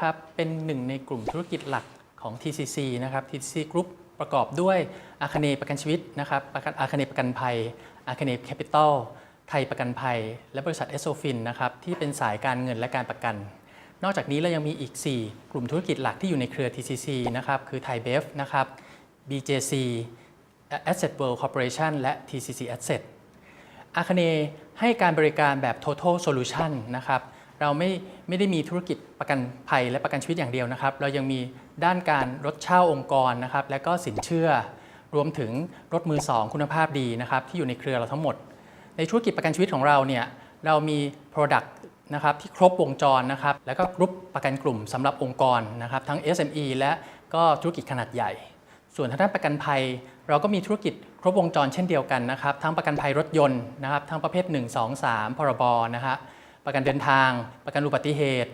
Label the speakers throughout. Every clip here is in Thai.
Speaker 1: เนะครับเป็นหนึ่งในกลุ่มธุรกิจหลักของ TCC นะครับ TCC Group ประกอบด้วยอาคเนประกันชีวิตนะครับอาคเนประกันภัยอาคเนแคปิตอลไทยประกันภัย และบริษัทเอสโซฟินนะครับที่เป็นสายการเงินและการประกัน นอกจากนี้เรายังมีอีก 4 กลุ่มธุรกิจหลักที่อยู่ในเครือ TCC นะครับคือไทยเบฟนะครับ BJC Asset World Corporation และ TCC Asset อาคเนให้การบริการแบบ total solution นะครับ เราไม่ไม่ได้มีธุรกิจประกันภัยและประกันชีวิตอย่างเดียวนะครับ เรายังมีด้านการรถเช่าองค์กรนะครับ และก็สินเชื่อ รวมถึงรถมือสองคุณภาพดีนะครับที่อยู่ในเครือเราทั้งหมด ในธุรกิจประกันชีวิตของเราเนี่ยเรามี Product นะครับที่ครบวงจรนะครับ แล้วก็กรุ๊ปประกันกลุ่มสำหรับองค์กรนะครับทั้ง SME และก็ธุรกิจขนาดใหญ่ ส่วนทางด้านประกันภัย เราก็มีธุรกิจครบวงจรเช่นเดียวกันนะครับ ทั้งประกันภัยรถยนต์นะครับทั้งประเภท 1 2 3 พรบนะฮะ ประกันเดินทาง ประกันอุบัติเหตุ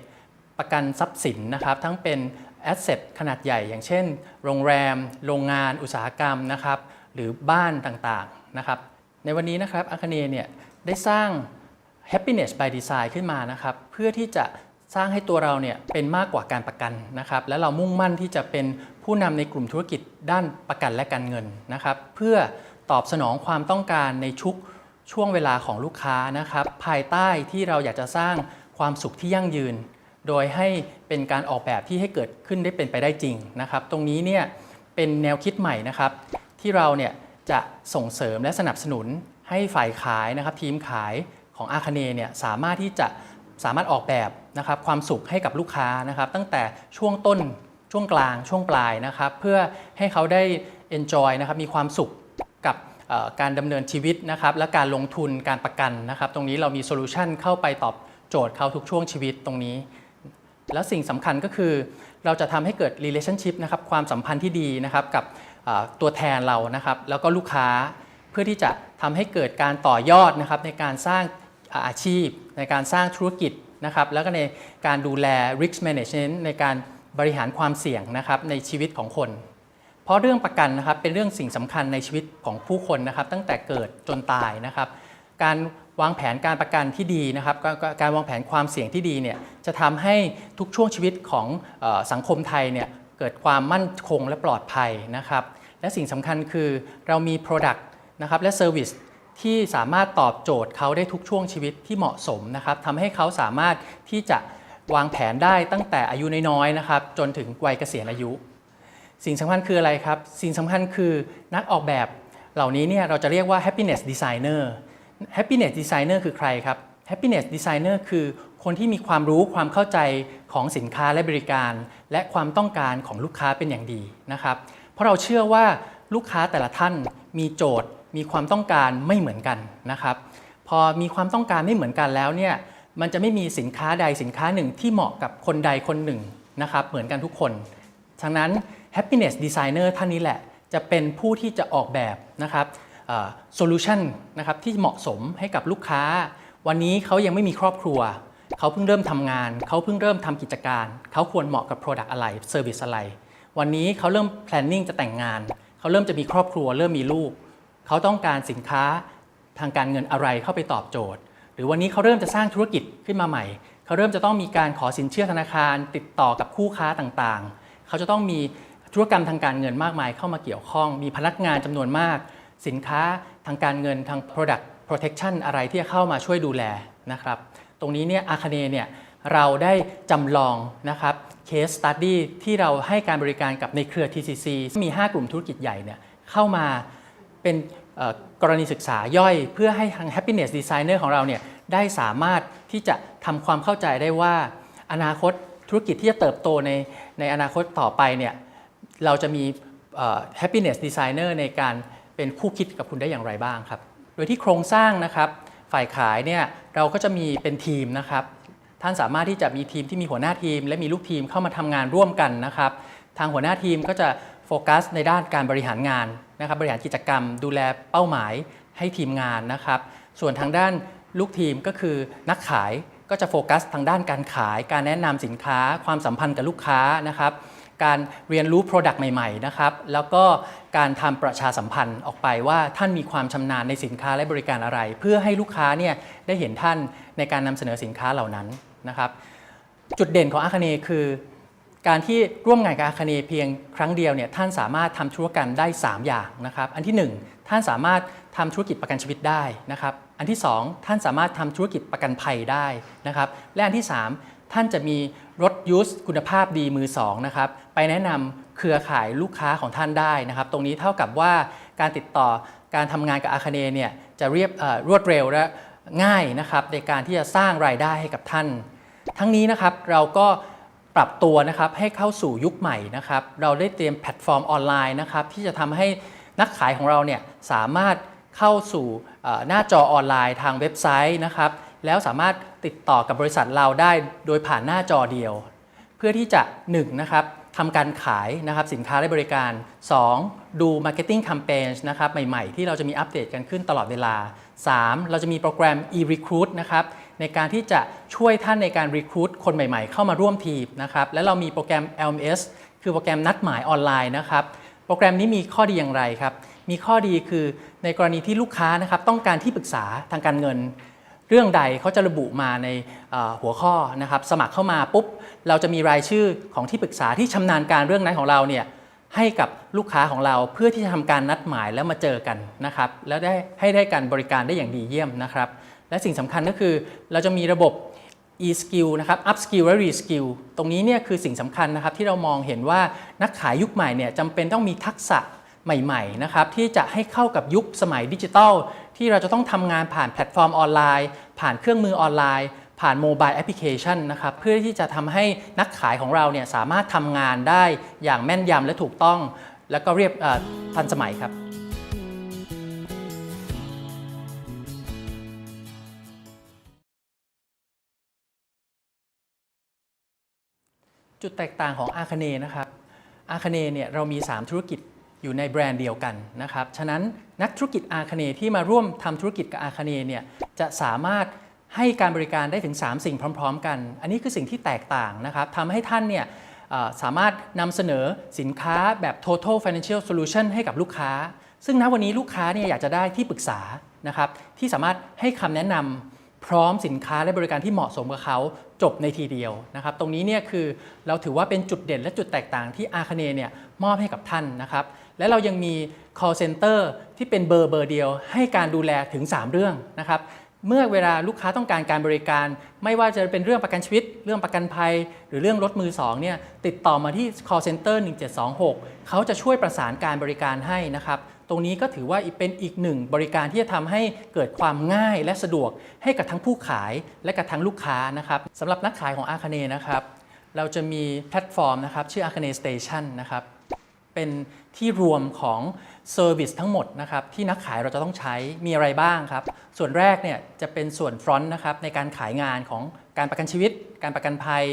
Speaker 1: ประกันทรัพย์สินนะครับทั้งเป็นแอสเซทขนาดใหญ่ อย่างเช่น โรงแรม โรงงาน อุตสาหกรรมนะครับหรือบ้านต่างๆนะครับในวันนี้นะครับอาคเนเนี่ยได้สร้าง happiness by design ขึ้นมานะครับเพื่อที่จะสร้างให้ตัวเราเนี่ยเป็นมากกว่าการประกันนะครับและเรามุ่งมั่นที่จะเป็นผู้นำในกลุ่มธุรกิจด้านประกันและการเงินนะครับเพื่อตอบสนองความต้องการในชุก ช่วงเวลาของลูกค้านะครับ ภายใต้ที่เราอยากจะสร้างความสุขที่ยั่งยืน โดยให้เป็นการออกแบบที่ให้เกิดขึ้นได้เป็นไปได้จริงนะครับ ตรงนี้เนี่ยเป็นแนวคิดใหม่นะครับ ที่เราเนี่ยจะส่งเสริมและสนับสนุนให้ฝ่ายขายนะครับ ทีมขายของอาคเนเนี่ยสามารถที่จะสามารถออกแบบนะครับความสุขให้กับลูกค้านะครับ ตั้งแต่ช่วงต้นช่วงกลางช่วงปลายนะครับ เพื่อให้เขาได้ enjoy นะครับมีความสุขกับ การดำเนินชีวิตนะครับและการลงทุนการประกันนะครับตรงนี้เรามีโซลูชันเข้าไปตอบโจทย์เขาทุกช่วงชีวิตตรงนี้ แล้วสิ่งสำคัญก็คือ เราจะทำให้เกิด relationship นะครับความสัมพันธ์ที่ดีนะครับกับตัวแทนเรานะครับแล้วก็ลูกค้าเพื่อที่จะทำให้เกิดการต่อยอดนะครับในการสร้างอาชีพ ในการสร้างธุรกิจนะครับแล้วก็ในการดูแล risk management ในการบริหารความเสี่ยงนะครับในชีวิตของคน เพราะเรื่องประกันนะครับเป็นเรื่องสิ่งสำคัญในชีวิตของผู้คนนะครับตั้งแต่เกิดจนตายนะครับ การวางแผนการประกันที่ดีนะครับการวางแผนความเสี่ยงที่ดีเนี่ยจะทำให้ทุกช่วงชีวิตของสังคมไทยเนี่ยเกิดความมั่นคงและปลอดภัยนะครับ และสิ่งสำคัญคือเรามี Product นะครับและ Service ที่สามารถตอบโจทย์เขาได้ทุกช่วงชีวิตที่เหมาะสมนะครับทำให้เขาสามารถที่จะวางแผนได้ตั้งแต่อายุน้อยๆนะครับจนถึงวัยเกษียณอายุ สิ่งสำคัญคืออะไรครับ สิ่งสำคัญคือนักออกแบบเหล่านี้เนี่ยเราจะเรียกว่า happiness designer happiness designer คือใครครับ happiness designer คือคนที่มีความรู้ความเข้าใจของสินค้าและบริการ และความต้องการของลูกค้าเป็นอย่างดีนะครับ เพราะเราเชื่อว่าลูกค้าแต่ละท่านมีโจทย์ มีความต้องการไม่เหมือนกันนะครับ พอมีความต้องการไม่เหมือนกันแล้วเนี่ยมันจะไม่มีสินค้าใดสินค้าหนึ่งที่เหมาะกับคนใดคนหนึ่งนะครับเหมือนกันทุกคนฉะนั้น happiness designer ท่านนี้แหละจะเป็นผู้ที่จะออกแบบนะครับโซลูชันนะครับที่เหมาะสมให้กับลูกค้า วันนี้เขายังไม่มีครอบครัว เขาเพิ่งเริ่มทำงาน เขาเพิ่งเริ่มทำกิจการ เขาควรเหมาะกับ Product อะไร Service อะไร วันนี้เขาเริ่ม planning จะแต่งงาน เขาเริ่มจะมีครอบครัว เริ่มมีลูก เขาต้องการสินค้าทางการเงินอะไรเข้าไปตอบโจทย์ หรือวันนี้เขาเริ่มจะสร้างธุรกิจขึ้นมาใหม่ เขาเริ่มจะต้องมีการขอสินเชื่อธนาคาร ติดต่อกับคู่ค้าต่างๆ เขาจะต้องมี ธุรกรรมทางการเงินมากมายเข้ามาเกี่ยวข้อง มีพนักงานจำนวนมาก สินค้าทางการเงินทาง product protection อะไรที่จะเข้ามาช่วยดูแลนะครับ ตรงนี้เนี่ยอาคเนเนี่ยเราได้จำลองนะครับ case study ที่เราให้การบริการกับในเครือ TCC มี 5 กลุ่มธุรกิจใหญ่เนี่ยเข้ามาเป็นกรณีศึกษาย่อย เพื่อให้ทาง happiness designer ของเราเนี่ยได้สามารถที่จะทำความเข้าใจได้ว่า อนาคตธุรกิจที่จะเติบโตในในอนาคตต่อไปเนี่ย เราจะมี happiness designer ในการเป็นคู่คิดกับคุณได้อย่างไรบ้างครับ โดยที่โครงสร้างนะครับ ฝ่ายขายเนี่ยเราก็จะมีเป็นทีมนะครับ ท่านสามารถที่จะมีทีมที่มีหัวหน้าทีม และมีลูกทีมเข้ามาทำงานร่วมกันนะครับ ทางหัวหน้าทีมก็จะโฟกัสในด้านการบริหารงานนะครับ บริหารกิจกรรม ดูแลเป้าหมายให้ทีมงานนะครับ ส่วนทางด้านลูกทีมก็คือนักขายก็จะโฟกัสทางด้านการขาย การแนะนำสินค้า ความสัมพันธ์กับลูกค้านะครับ การเรียนรู้ Product ใหม่ๆนะครับแล้วก็การทำประชาสัมพันธ์ออกไปว่าท่านมีความชำนาญในสินค้าและบริการอะไร เพื่อให้ลูกค้าเนี่ยได้เห็นท่านในการนำเสนอสินค้าเหล่านั้นนะครับ จุดเด่นของอาคเนย์คือ การที่ร่วมงานกับอาคเนย์เพียงครั้งเดียวเนี่ยท่านสามารถทำธุรกรรมได้ 3 อย่างนะครับอันทีหนึ่1 ท่านสามารถทำธุรกิจประกันชีวิตได้นะครับอันที่ 2 ท่านสามารถทำธุรกิจประกันภัยได้นะครับและอันที่ 3 ท่านจะมีรถยูสคุณภาพดีมือ2นะครับ ไปแนะนำเครือข่ายลูกค้าของท่านได้นะครับ ตรงนี้เท่ากับว่าการติดต่อการทำงานกับอาคเนเนี่ยจะเรียบรวดเร็วและง่ายนะครับในการที่จะสร้างรายได้ให้กับท่าน ทั้งนี้นะครับเราก็ปรับตัวนะครับให้เข้าสู่ยุคใหม่นะครับ เราได้เตรียมแพลตฟอร์มออนไลน์นะครับที่จะทำให้นักขายของเราเนี่ยสามารถเข้าสู่หน้าจอออนไลน์ทางเว็บไซต์นะครับ แล้วสามารถติดต่อกับบริษัทเราได้โดยผ่านหน้าจอเดียว เพื่อที่จะ1นะครับ ทำการขายนะครับสินค้าและบริการ 2. ดู Marketing Campaigns นะครับใหม่ๆ ที่เราจะมีอัปเดตกันขึ้นตลอดเวลา 3. เราจะมีโปรแกรม e-recruit นะครับในการที่จะช่วยท่านในการ recruit คนใหม่ๆ เข้ามาร่วมทีมนะครับและเรามีโปรแกรม LMS คือโปรแกรมนัดหมายออนไลน์นะครับโปรแกรมนี้มีข้อดีอย่างไรครับมีข้อดีคือในกรณีที่ลูกค้านะครับต้องการที่ปรึกษาทางการเงิน เรื่องใดเขาจะระบุมาใน หัวข้อนะครับสมัครเข้ามาปุ๊บเราจะมีรายชื่อของที่ปรึกษาที่ชำนาญการเรื่องนั้นของเราเนี่ยให้กับลูกค้าของเราเพื่อที่จะทำการนัดหมายแล้วมาเจอกันนะครับแล้วได้ให้ได้การบริการได้อย่างดีเยี่ยมนะครับและสิ่งสำคัญก็คือเราจะมีระบบ e-skill นะครับ up skill และ re skill ตรงนี้เนี่ยคือสิ่งสำคัญนะครับที่เรามองเห็นว่านักขายยุคใหม่เนี่ยจำเป็นต้องมีทักษะใหม่ๆนะครับที่จะให้เข้ากับยุคสมัยดิจิทัล ที่เราจะต้องทำงานผ่านแพลตฟอร์มออนไลน์ ผ่านเครื่องมือออนไลน์ ผ่านโมบายแอปพลิเคชันนะครับเพื่อที่จะทำให้นักขายของเราเนี่ยสามารถทำงานได้อย่างแม่นยำและถูกต้อง แล้วก็เรียบทันสมัยครับจุดแตกต่างของอาคเนนะครับอาคเนเนี่ยเรามี 3 ธุรกิจอยู่ในแบรนด์เดียวกันนะครับ ฉะนั้นนักธุรกิจอาคเนที่มาร่วมทำธุรกิจกับอาคเนเนี่ยจะสามารถ ให้การบริการได้ถึง 3 สิ่งพร้อม ๆ กัน อันนี้คือสิ่งที่แตกต่างนะครับทำให้ท่านเนี่ยสามารถนำเสนอสินค้าแบบ total financial solution ให้กับลูกค้า ซึ่งณวันนี้ลูกค้าเนี่ยอยากจะได้ที่ปรึกษานะครับที่สามารถให้คำแนะนำพร้อมสินค้าและบริการที่เหมาะสมกับเขาจบในทีเดียวนะครับ ตรงนี้เนี่ยคือเราถือว่าเป็นจุดเด่นและจุดแตกต่างที่อาคเนเนี่ยมอบให้กับท่านนะครับ และเรายังมี call center ที่เป็นเบอร์เบอร์เดียว ให้การดูแลถึง 3 เรื่องนะครับ เมื่อเวลาลูกค้าต้องการการบริการ ไม่ว่าจะเป็นเรื่องประกันชีวิต เรื่องประกันภัย หรือเรื่องรถมือสองเนี่ยติดต่อมาที่ call center 1726 เขาจะช่วยประสานการบริการให้นะครับ ตรงนี้ก็ถือว่าเป็นอีกหนึ่งบริการที่จะทำให้เกิดความง่ายและสะดวก ให้กับทั้งผู้ขายและกับทั้งลูกค้านะครับสำหรับนักขายของอาคเนนะครับ เราจะมีแพลตฟอร์มนะครับชื่อ Akane Station นะครับเป็นที่รวมของ เซอร์วิสทั้งหมดนะครับที่นักขายเราจะต้องใช้มีอะไรบ้างครับ ส่วนแรกเนี่ยจะเป็นส่วนฟรอนต์นะครับในการขายงานของการประกันชีวิต การประกันภัย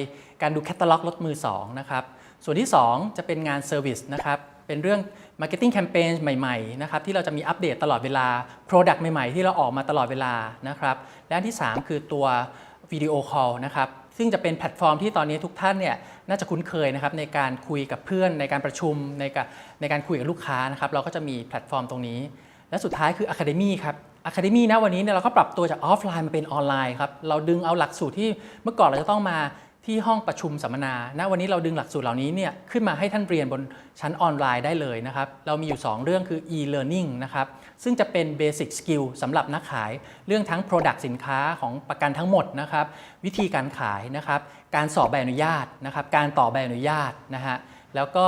Speaker 1: การดูแคตตาล็อกรถมือ2นะครับส่วนที่ 2 จะเป็นงานเซอร์วิสนะครับเป็นเรื่อง Marketing Campaign ใหม่ๆนะครับที่เราจะมีอัปเดตตลอดเวลา Product ใหม่ๆ ที่เราออกมาตลอดเวลานะครับและอันที่ 3 คือตัววิดีโอคอลนะครับ ซึ่งจะเป็นแพลตฟอร์มที่ตอนนี้ทุกท่านเนี่ยน่าจะคุ้นเคยนะครับในการคุยกับเพื่อนในการประชุมในการในการคุยกับลูกค้านะครับเราก็จะมีแพลตฟอร์มตรงนี้ และสุดท้ายคือ Academy ครับ Academy นะวันนี้เนี่ยเราก็ปรับตัวจากออฟไลน์มาเป็นออนไลน์ครับเราดึงเอาหลักสูตรที่เมื่อก่อนเราจะต้องมา ที่ห้องประชุมสัมมนาณวันนี้เราดึงหลักสูตรเหล่านี้เนี่ยขึ้นมาให้ท่านเรียนบนชั้นออนไลน์ได้เลยนะครับ เรามีอยู่ 2 เรื่องคือ e-learning นะครับ ซึ่งจะเป็น basic skill สำหรับนักขาย เรื่องทั้ง product สินค้าของประกันทั้งหมดนะครับ วิธีการขายนะครับ การสอบใบอนุญาตนะครับ การต่อใบอนุญาตนะฮะ แล้วก็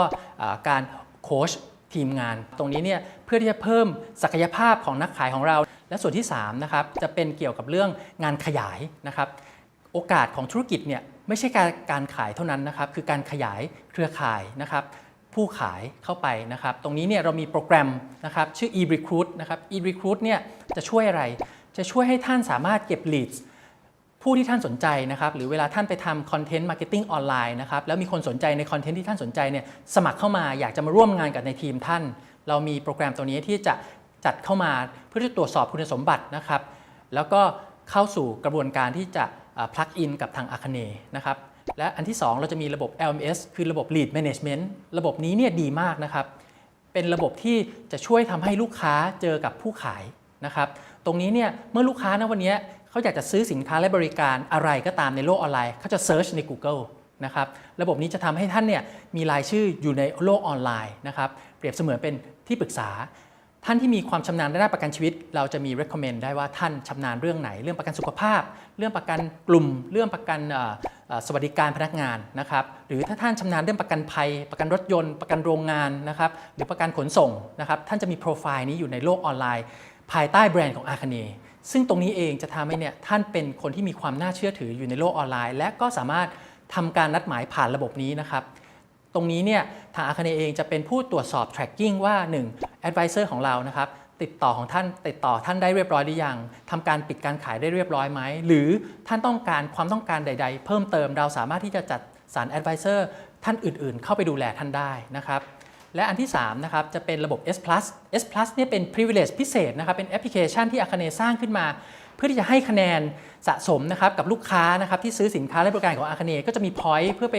Speaker 1: การโค้ชทีมงาน ตรงนี้เนี่ยเพื่อที่จะเพิ่มศักยภาพของนักขายของเรา และส่วนที่3นะครับ จะเป็นเกี่ยวกับเรื่องงานขยายนะครับ โอกาสของธุรกิจเนี่ย ไม่ใช่การการขายเท่านั้นนะครับ คือการขยายเครือข่ายนะครับผู้ขายเข้าไปนะครับ ตรงนี้เนี่ยเรามีโปรแกรมนะครับชื่อ e-recruit นะครับ e-recruit เนี่ยจะช่วยอะไร จะช่วยให้ท่านสามารถเก็บ leads ผู้ที่ท่านสนใจนะครับ หรือเวลาท่านไปทำคอนเทนต์มาร์เก็ตติ้งออนไลน์นะครับ แล้วมีคนสนใจในคอนเทนต์ที่ท่านสนใจเนี่ยสมัครเข้ามาอยากจะมาร่วมงานกับในทีมท่าน เรามีโปรแกรมตัวนี้ที่จะจัดเข้ามาเพื่อที่จะตรวจสอบคุณสมบัตินะครับ แล้วก็เข้าสู่กระบวนการที่จะ พลักอินกับทางอาคเนนะครับและอันที่ 2 เราจะมีระบบ LMS คือระบบ Lead Management ระบบนี้เนี่ยดีมากนะครับ เป็นระบบที่จะช่วยทำให้ลูกค้าเจอกับผู้ขายนะครับ ตรงนี้เนี่ยเมื่อลูกค้านะวันนี้เขาอยากจะซื้อสินค้าและบริการอะไรก็ตามในโลกออนไลน์เขาจะเซิร์ชใน Google นะครับระบบนี้จะทำให้ท่านเนี่ยมีรายชื่ออยู่ในโลกออนไลน์นะครับเปรียบเสมือนเป็นที่ปรึกษา ท่านที่มีความชำนาญด้านประกันชีวิต เราจะมี recommend ได้ว่าท่านชำนาญเรื่องไหน เรื่องประกันสุขภาพ เรื่องประกันกลุ่ม เรื่องประกันสวัสดิการพนักงานนะครับหรือถ้าท่านชำนาญเรื่องประกันภัย ประกันรถยนต์ ประกันโรงงานนะครับหรือประกันขนส่งนะครับท่านจะมีโปรไฟล์นี้อยู่ในโลกออนไลน์ ภายใต้แบรนด์ของอาคเนซึ่งตรงนี้เองจะทำให้เนี่ยท่านเป็นคนที่มีความน่าเชื่อถืออยู่ในโลกออนไลน์ และก็สามารถทำการนัดหมายผ่านระบบนี้นะครับ ตรงนี้เนี่ยทางอาคเนเองจะเป็นผู้ตรวจสอบ tracking ว่า 1. advisor ของเรานะครับติดต่อของท่านติดต่อท่านได้เรียบร้อยหรือยังทำการปิดการขายได้เรียบร้อยไหม หรือท่านต้องการความต้องการใด ๆ เพิ่มเติมเราสามารถที่จะจัดสาร advisor ท่านอื่นๆ เข้าไปดูแลท่านได้นะครับ และอันที่3นะครับจะเป็นระบบ S Plus S Plus เนี่ยเป็น privilege พิเศษนะครับเป็นแอปพลิเคชันที่อาคเนสร้างขึ้นมา เพื่อที่จะให้คะแนนสะสมนะครับกับลูกค้านะครับที่ซื้อสินค้าและบริการของอาคเนก็จะมี point เพื่อไป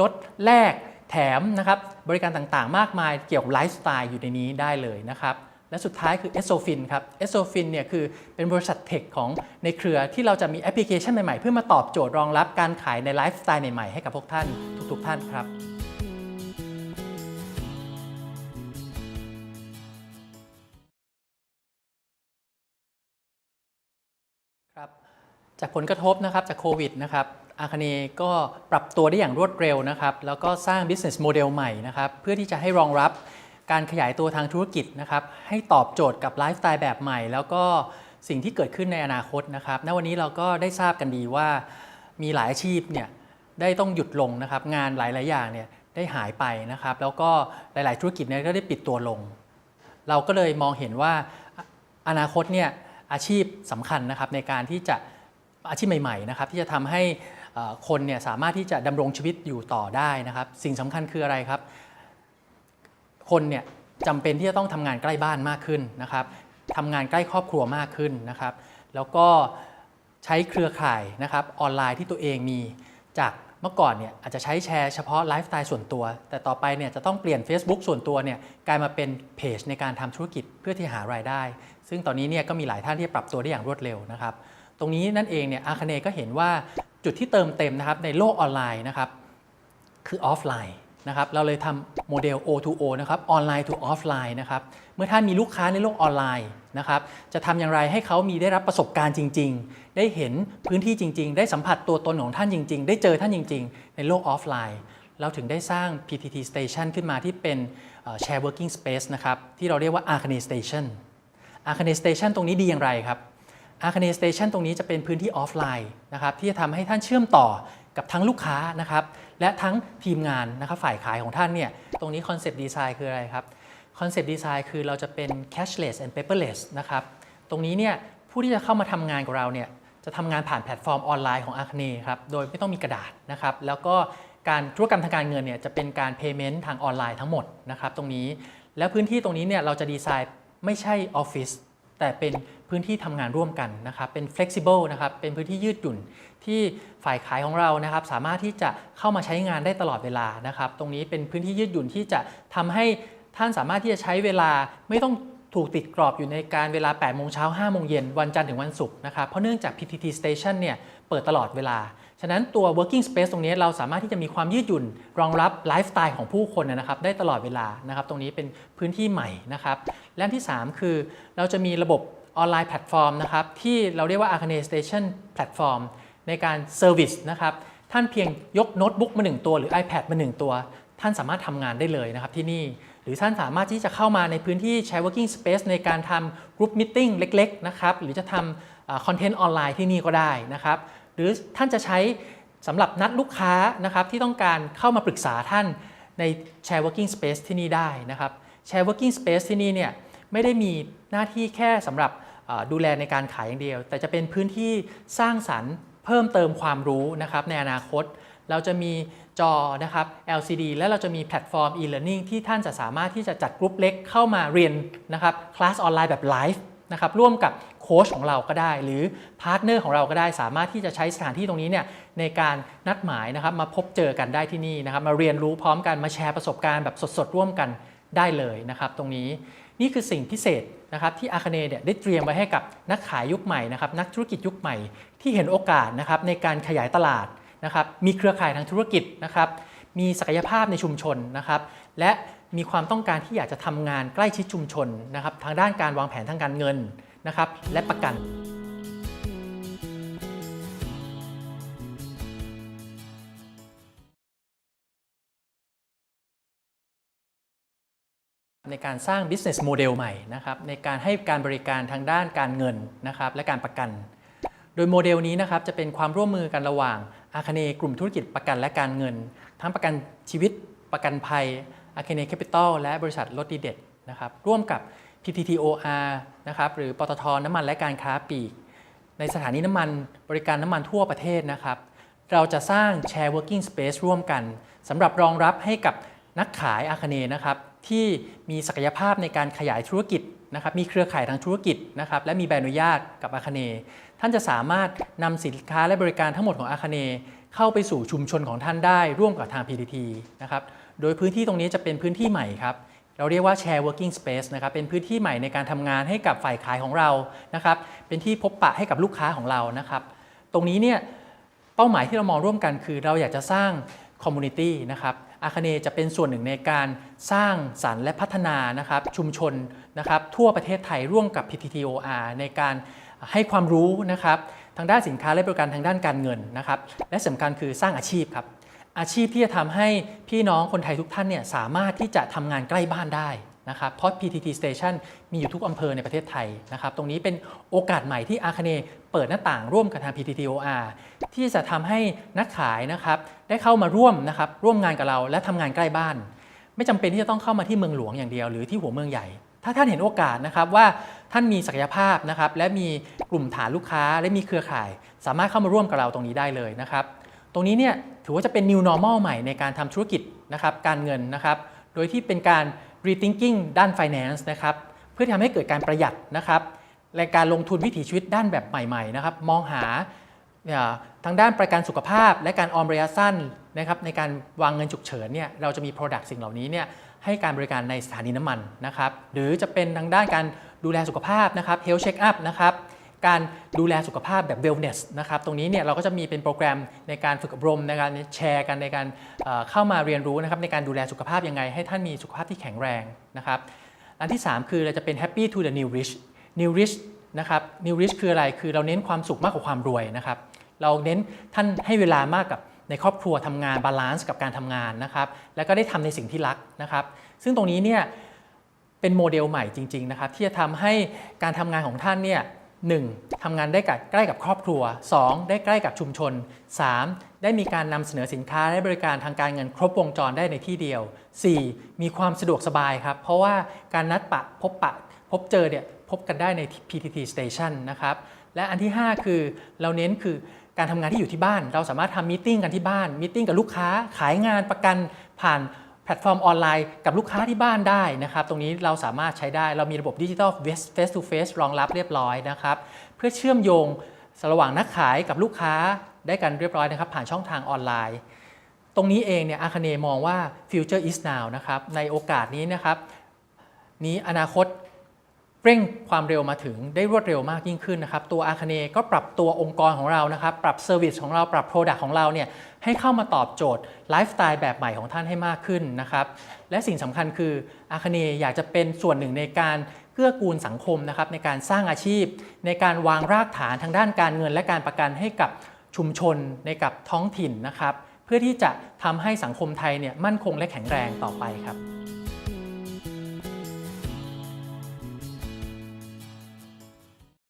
Speaker 1: ลดแลก แถมนะครับบริการต่างๆ มากมายเกี่ยวกับไลฟ์สไตล์อยู่ในนี้ได้เลยนะครับและสุดท้ายคือ e s o f i n ครับ e s o f i n เนี่ยคือเป็นบริษัทเทคของในเครือที่เราจะมีแอปพลิเคชันใหม่ๆ เพื่อมาตอบโจทย์รองรับการขายในไลฟ์สไตล์ใหม่ๆ ให้กับพวกท่านทุกๆท่านครับครับ จากผลกระทบนะครับจากโควิดนะครับ อาคเนก็ปรับตัวได้อย่างรวดเร็วนะครับ แล้วก็สร้าง business model ใหม่นะครับ เพื่อที่จะให้รองรับการขยายตัวทางธุรกิจนะครับ ให้ตอบโจทย์กับไลฟ์สไตล์แบบใหม่ แล้วก็สิ่งที่เกิดขึ้นในอนาคตนะครับณวันนี้เราก็ได้ทราบกันดีว่า มีหลายอาชีพเนี่ยได้ต้องหยุดลงนะครับ งานหลาย ๆ อย่างเนี่ยได้หายไปนะครับ แล้วก็หลาย ๆ ธุรกิจเนี่ยก็ได้ปิดตัวลง เราก็เลยมองเห็นว่าอนาคตเนี่ยอาชีพสำคัญนะครับในการที่จะอาชีพใหม่ ๆ นะครับ ที่จะทำให้ คนเนี่ยสามารถที่จะดำรงชีวิตอยู่ต่อได้นะครับ สิ่งสำคัญคืออะไรครับ คนเนี่ยจำเป็นที่จะต้องทำงานใกล้บ้านมากขึ้นนะครับทำงานใกล้ครอบครัวมากขึ้นนะครับ แล้วก็ใช้เครือข่ายนะครับออนไลน์ที่ตัวเองมีจากเมื่อก่อนเนี่ยอาจจะใช้แชร์เฉพาะไลฟ์สไตล์ส่วนตัว แต่ต่อไปเนี่ยจะต้องเปลี่ยน Facebook ส่วนตัวเนี่ยกลายมาเป็นเพจในการทำธุรกิจเพื่อที่หารายได้ ซึ่งตอนนี้เนี่ยก็มีหลายท่านที่ปรับตัวได้อย่างรวดเร็วนะครับ ตรงนี้นั่นเองเนี่ยอาคเนก็เห็นว่า จุดที่เติมเต็มนะครับในโลกออนไลน์นะครับคือออฟไลน์นะครับเราเลยทำโมเดล O2O นะครับออนไลน์ to ออฟไลน์นะครับเมื่อท่านมีลูกค้าในโลกออนไลน์นะครับจะทำอย่างไรให้เขามีได้รับประสบการณ์จริง ๆ ได้เห็นพื้นที่จริง ๆ ได้สัมผัสตัวตนของท่านจริง ๆ ได้เจอท่านจริง ๆ ในโลกออฟไลน์เราถึงได้สร้าง PTT Station ขึ้นมาที่เป็น Share Working Space นะครับที่เราเรียกว่า Arcane Station Arcane Station ตรงนี้ดีอย่างไรครับ Arcane Station ตรงนี้จะเป็นพื้นที่ออฟไลน์นะครับที่จะทำให้ท่านเชื่อมต่อกับทั้งลูกค้านะครับและทั้งทีมงานนะครับฝ่ายขายของท่านเนี่ยตรงนี้คอนเซปต์ดีไซน์คืออะไรครับคอนเซปต์ดีไซน์คือเราจะเป็น cashless and paperless นะครับตรงนี้เนี่ยผู้ที่จะเข้ามาทำงานกับเราเนี่ยจะทำงานผ่านแพลตฟอร์มออนไลน์ของ Arcane ครับโดยไม่ต้องมีกระดาษนะครับแล้วก็การธุรกรรมทางการเงินเนี่ยจะเป็นการ payment ทางออนไลน์ทั้งหมดนะครับตรงนี้แล้วพื้นที่ตรงนี้เนี่ยเราจะดีไซน์ไม่ใช่ออฟฟิศ แต่เป็นพื้นที่ทำงานร่วมกันนะครับเป็น flexible นะครับเป็นพื้นที่ยืดหยุ่นที่ฝ่ายขายของเรานะครับ สามารถที่จะเข้ามาใช้งานได้ตลอดเวลานะครับ ตรงนี้เป็นพื้นที่ยืดหยุ่นที่จะทำให้ท่านสามารถที่จะใช้เวลาไม่ต้อง ถูกติดกรอบอยู่ในการเวลา 8 โมงเช้า 5 โมงเย็น วันจันทร์ถึงวันศุกร์นะครับ เพราะเนื่องจาก PTT Station เนี่ยเปิดตลอดเวลา ฉะนั้นตัว working space ตรงนี้เราสามารถที่จะมีความยืดหยุ่น รองรับไลฟ์สไตล์ของผู้คนนะครับ ได้ตลอดเวลานะครับ ตรงนี้เป็นพื้นที่ใหม่นะครับ และที่ 3 คือเราจะมีระบบออนไลน์แพลตฟอร์มนะครับ ที่เราเรียกว่า Arcane Station Platform ในการเซอร์วิสนะครับ ท่านเพียงยกโน้ตบุ๊กมา 1 ตัวหรือ iPad มา 1 ตัว ท่านสามารถทำงานได้เลยนะครับที่นี่ รือท่านสามารถที่จะเข้ามาในพื้นที่ Share Working Space ในการทำ Group Meeting เล็กๆนะครับหรือจะทำคอนเทนต์ออนไลน์ที่นี่ก็ได้นะครับหรือท่านจะใช้สำหรับนัดลูกค้านะครับที่ต้องการเข้ามาปรึกษาท่านใน Share Working Space ที่นี่ได้นะครับ Share Working Space ที่นี่เนี่ยไม่ได้มีหน้าที่แค่สำหรับดูแลในการขายอย่างเดียว แต่จะเป็นพื้นที่สร้างสรรค์เพิ่มเติมความรู้นะครับในอนาคต เราจะมี จอนะครับ LCD และเราจะมีแพลตฟอร์ม e-learning ที่ท่านจะสามารถที่จะจัดกลุ่มเล็กเข้ามาเรียนนะครับคลาสออนไลน์แบบไลฟ์นะครับร่วมกับโค้ชของเราก็ได้ หรือพาร์ทเนอร์ของเราก็ได้สามารถที่จะใช้สถานที่ตรงนี้เนี่ยในการนัดหมายนะครับมาพบเจอกันได้ที่นี่นะครับมาเรียนรู้พร้อมกันมาแชร์ประสบการณ์แบบสดๆร่วมกันได้เลยนะครับตรงนี้นี่คือสิ่งพิเศษนะครับที่อาคเนเนี่ยได้เตรียมไว้ให้กับนักขายยุคใหม่นะครับนักธุรกิจยุคใหม่ที่เห็นโอกาสนะครับในการขยายตลาด นะครับมีเครือข่ายทางธุรกิจนะครับมีศักยภาพในชุมชนนะครับและมีความต้องการที่อยากจะทำงานใกล้ชิดชุมชนนะครับทางด้านการวางแผนทางการเงินนะครับและประกันในการสร้าง business model ใหม่นะครับในการให้การบริการทางด้านการเงินนะครับและการประกัน ดยโมเดลนี้นะครับจะเป็นความร่วมมือกันระหว่างอาคเนกลุ่มธุรกิจประกันและการเงิน ทั้งประกันชีวิตประกันภัยอาคเนแคปิตอลและบริษัทรถดีเด็ดนะครับร่วมกับ PTTOR นะครับหรือปตทน้ำมันและการค้าปลีก ในสถานีน้ำมันบริการน้ำมันทั่วประเทศนะครับ เราจะสร้าง Share Working Space ร่วมกันสำหรับรองรับให้กับนักขายอาคเนนะครับที่มีศักยภาพในการขยายธุรกิจนะครับมีเครือข่ายทางธุรกิจนะครับและมีใบอนุญาตกับอาคเน ท่านจะสามารถนำสินค้าและบริการทั้งหมดของอาคเนเข้าไปสู่ชุมชนของท่านได้ร่วมกับทาง PTT นะครับ โดยพื้นที่ตรงนี้จะเป็นพื้นที่ใหม่ครับ เราเรียกว่า Share Working Space นะครับ เป็นพื้นที่ใหม่ในการทำงานให้กับฝ่ายขายของเรา นะครับ เป็นที่พบปะให้กับลูกค้าของเรา นะครับ ตรงนี้เนี่ยเป้าหมายที่เรามองร่วมกันคือเราอยากจะสร้างคอมมูนิตี้นะครับอาคเนจะเป็นส่วนหนึ่งในการสร้างสรรค์และพัฒนานะครับชุมชนนะครับทั่วประเทศไทยร่วมกับ PTTOR ในการ ให้ความรู้นะครับทางด้านสินค้าและบริการทางด้านการเงินนะครับและสำคัญคือสร้างอาชีพครับอาชีพที่จะทำให้พี่น้องคนไทยทุกท่านเนี่ยสามารถที่จะทำงานใกล้บ้านได้นะครับเพราะ PTT Station มีอยู่ทุกอำเภอในประเทศไทยนะครับตรงนี้เป็นโอกาสใหม่ที่อาคเนเปิดหน้าต่างร่วมกับทาง PTTOR ที่จะทำให้นักขายนะครับได้เข้ามาร่วมนะครับร่วมงานกับเราและทำงานใกล้บ้าน ไม่จำเป็นที่จะต้องเข้ามาที่เมืองหลวงอย่างเดียวหรือที่หัวเมืองใหญ่ ถ้าท่านเห็นโอกาสนะครับว่า ท่านมีศักยภาพนะครับและมีกลุ่มฐานลูกค้าและมีเครือข่าย สามารถเข้ามาร่วมกับเราตรงนี้ได้เลยนะครับ ตรงนี้เนี่ยถือว่าจะเป็น new normal ใหม่ในการทำธุรกิจนะครับการเงินนะครับ โดยที่เป็นการ rethinking ด้าน finance นะครับเพื่อทำให้เกิดการประหยัดนะครับและการลงทุนวิถีชีวิตด้านแบบใหม่ๆนะครับมองหาทางด้านประกันสุขภาพ และการออมระยะสั้นนะครับในการวางเงินฉุกเฉินเนี่ยเราจะมี Product สิ่งเหล่านี้เนี่ยให้การบริการในสถานีน้ำมันนะครับหรือจะเป็นทางด้านการ ดูแลสุขภาพนะครับ health check up นะครับการดูแลสุขภาพแบบ wellness นะครับ ตรงนี้เนี่ยเราก็จะมีเป็นโปรแกรมในการฝึกอบรมในการแชร์กันในการเข้ามาเรียนรู้นะครับในการดูแลสุขภาพยังไง ให้ท่านมีสุขภาพที่แข็งแรงนะครับ อันที่ 3 คือเราจะเป็น happy to the new rich new rich นะครับ new rich คืออะไร คือเราเน้นความสุขมากกว่าความรวยนะครับ เราเน้นท่านให้เวลามากกับในครอบครัวทำงานบาลานซ์กับการทำงานนะครับ แล้วก็ได้ทำในสิ่งที่รักนะครับ ซึ่งตรงนี้เนี่ย เป็นโมเดลใหม่จริง ๆ นะครับ ที่จะทำให้การทำงานของท่านเนี่ยหนึ่งทำงานได้กับใกล้กับครอบครัว 2 ได้ใกล้กับชุมชน 3 ได้มีการนำเสนอสินค้าและบริการทางการเงินครบวงจรได้ในที่เดียว 4 มีความสะดวกสบายครับ เพราะว่าการนัดปะพบปะ พบเจอเนี่ยพบกันได้ใน PTT Station นะครับ และอันที่ 5 คือเราเน้นคือการทำงานที่อยู่ที่บ้าน เราสามารถทำมีติ้งกันที่บ้านมีติ้งกับลูกค้าขายงานประกันผ่าน พลตฟอร์มออนไลน์กับลูกค้าที่บ้านได้นะครับ ตรงนี้เราสามารถใช้ได้ เรามีระบบดิจิทัลเฟสทูเฟสรองรับเรียบร้อยนะครับ เพื่อเชื่อมโยงระหว่างนักขายกับลูกค้าได้กันเรียบร้อยนะครับ ผ่านช่องทางออนไลน์ ตรงนี้เองเนี่ยอาคเนมองว่า future is now นะครับ ในโอกาสนี้นะครับ นี้อนาคต เร่งความเร็วมาถึงได้รวดเร็วมากยิ่งขึ้นนะครับ ตัวอาคเนก็ปรับตัวองค์กรของเรานะครับ ปรับเซอร์วิสของเราปรับโปรดักต์ของเราเนี่ยให้เข้ามาตอบโจทย์ไลฟ์สไตล์แบบใหม่ของท่านให้มากขึ้นนะครับ และสิ่งสำคัญคืออาคเนอยากจะเป็นส่วนหนึ่งในการเกื้อกูลสังคมนะครับในการสร้างอาชีพ ในการวางรากฐานทางด้านการเงิน และการประกันให้กับชุมชนในกับท้องถิ่นนะครับ เพื่อที่จะทำให้สังคมไทยเนี่ยมั่นคงและแข็งแรงต่อไปครับ